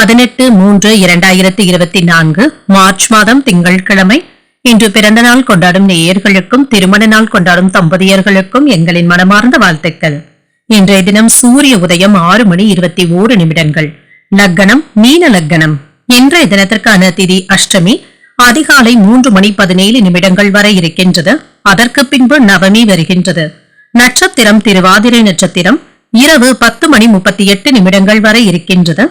பதினெட்டு மூன்று இரண்டாயிரத்தி இருபத்தி நான்கு மார்ச் மாதம் திங்கட்கிழமை இன்று பிறந்த நாள் கொண்டாடும் நேயர்களுக்கும் திருமண நாள் கொண்டாடும் தம்பதியர்களுக்கும் எங்களின் மனமார்ந்த வாழ்த்துக்கள். இன்றைய தினம் சூரிய உதயம் ஆறு மணி இருபத்தி ஓரு நிமிடங்கள். லக்கணம் மீன லக்கணம். இன்றைய தினத்திற்கான திதி அஷ்டமி. அதிகாலை மூன்று மணி பதினேழு நிமிடங்கள் வரை இருக்கின்றது. அதற்கு பின்பு நவமி வருகின்றது. நட்சத்திரம் திருவாதிரை நட்சத்திரம். இரவு பத்து மணி முப்பத்தி எட்டு நிமிடங்கள் வரை இருக்கின்றது.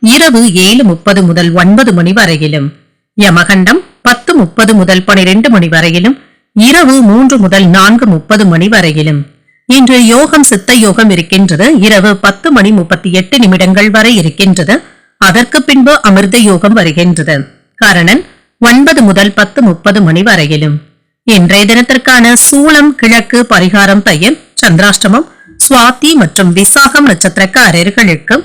இரவு ஏழு முப்பது முதல் ஒன்பது மணி வரையிலும். யமகண்டம் பத்து முப்பது முதல் பனிரெண்டு மணி வரையிலும். இரவு மூன்று முதல் நான்கு முப்பது மணி வரையிலும். இன்று யோகம் சித்த யோகம் இருக்கின்றது. இரவு பத்து மணி முப்பத்தி எட்டு நிமிடங்கள் வரை இருக்கின்றது. அதற்கு பின்பு அமிர்த யோகம் வருகின்றது. காரணன் ஒன்பது முதல் பத்து முப்பது மணி வரையிலும். இன்றைய தினத்திற்கான சூளம் கிழக்கு பரிகாரம் பையன் சந்திராஷ்டமம் சுவாதி மற்றும் விசாகம் நட்சத்திரக்காரர்களுக்கு